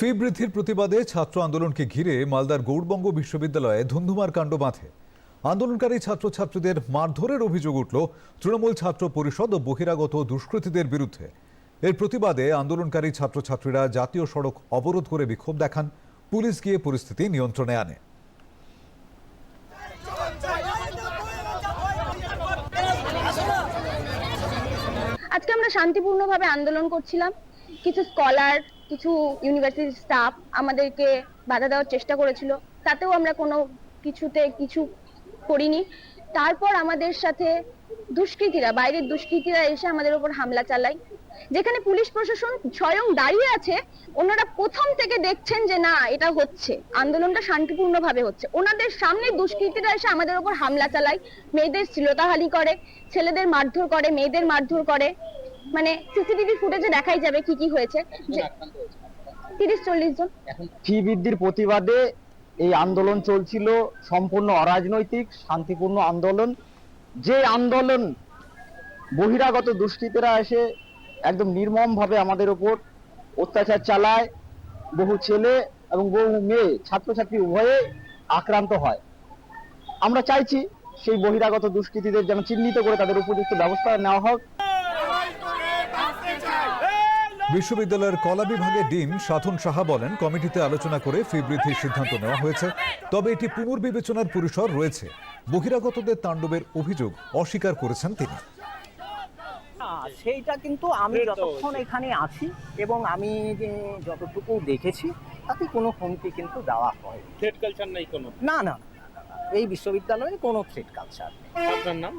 ফি বৃদ্ধির প্রতিবাদে ছাত্র আন্দোলনকে ঘিরে মালদার গৌড়বঙ্গ বিশ্ববিদ্যালয়ে ধুন্ধুমার কাণ্ড বাঁধে। আন্দোলনকারী ছাত্রছাত্রীদের মারধরের অভিযোগ উঠল তৃণমূল ছাত্র পরিষদ ও বহিরাগত দুষ্কৃতীদের বিরুদ্ধে। এর প্রতিবাদে আন্দোলনকারী ছাত্রছাত্রীরা জাতীয় সড়ক অবরোধ করে বিক্ষোভ দেখান, পুলিশ গিয়ে পরিস্থিতি নিয়ন্ত্রণে আনে। আজকে আমরা শান্তিপূর্ণভাবে আন্দোলন করছিলাম। কিছু স্কলার কিছু ইউনিভার্সিটি স্টাফ আমাদেরকে বাধা দেওয়ার চেষ্টা করেছিল। তাতেও আমরা কোনো কিছুতে কিছু করিনি। তারপর আমাদের সাথে দুষ্কৃতীরা, বাইরের দুষ্কৃতীরা এসে আমাদের উপর হামলা চালায়। যেখানে পুলিশ প্রশাসন স্বয়ং দাঁড়িয়ে আছে, ওনারা প্রথম থেকে দেখছেন যে না, এটা হচ্ছে। আন্দোলনটা শান্তিপূর্ণভাবে হচ্ছে। ওনাদের সামনে দুষ্কৃতীরা এসে আমাদের উপর হামলা চালায়। মেয়েদের শ্লীলতাহানি করে, ছেলেদের মারধর করে, মেয়েদের মারধর করে। মানে সিসিটিভি ফুটেজে দেখাই যাবে কি কি হয়েছে। তিরিশ চল্লিশ জন। ফি বৃদ্ধির প্রতিবাদে এই আন্দোলন চলছিল সম্পূর্ণ অরাজনৈতিক শান্তিপূর্ণ আন্দোলন। যে আন্দোলন বহিরাগত দুষ্কৃতীরা এসে একদম নির্মম ভাবে আমাদের উপর অত্যাচার চালায় বহু ছেলে এবং বহু মেয়ে ছাত্রছাত্রী উভয়ে আক্রান্ত হয়। আমরা চাইছি সেই বহিরাগত দুষ্কৃতীদের যেন চিহ্নিত করে তাদের উপযুক্ত ব্যবস্থা নেওয়া হোক। বিশ্ববিদ্যালয়ের কলা বিভাগের ডিন সাধন সাহা বলেন কমিটিতে আলোচনা করে ফি বৃদ্ধির সিদ্ধান্ত নেওয়া হয়েছে তবে এটি পুনর্বিবেচনার পরিসর রয়েছে। বহিরাগতদের তাণ্ডবের অভিযোগ অস্বীকার করেছেন তিনি। না সেইটা কিন্তু আমি যতক্ষণ এখানে আছি এবং আমি যে যতটুকু দেখেছি তাতে কোনো হুমকি কিন্তু দেওয়া হয় থ্রেড কালচার নাই কোনো? না না না, না, না, এই বিশ্ববিদ্যালয়ে কোনো থ্রেড কালচার আপনার নাম?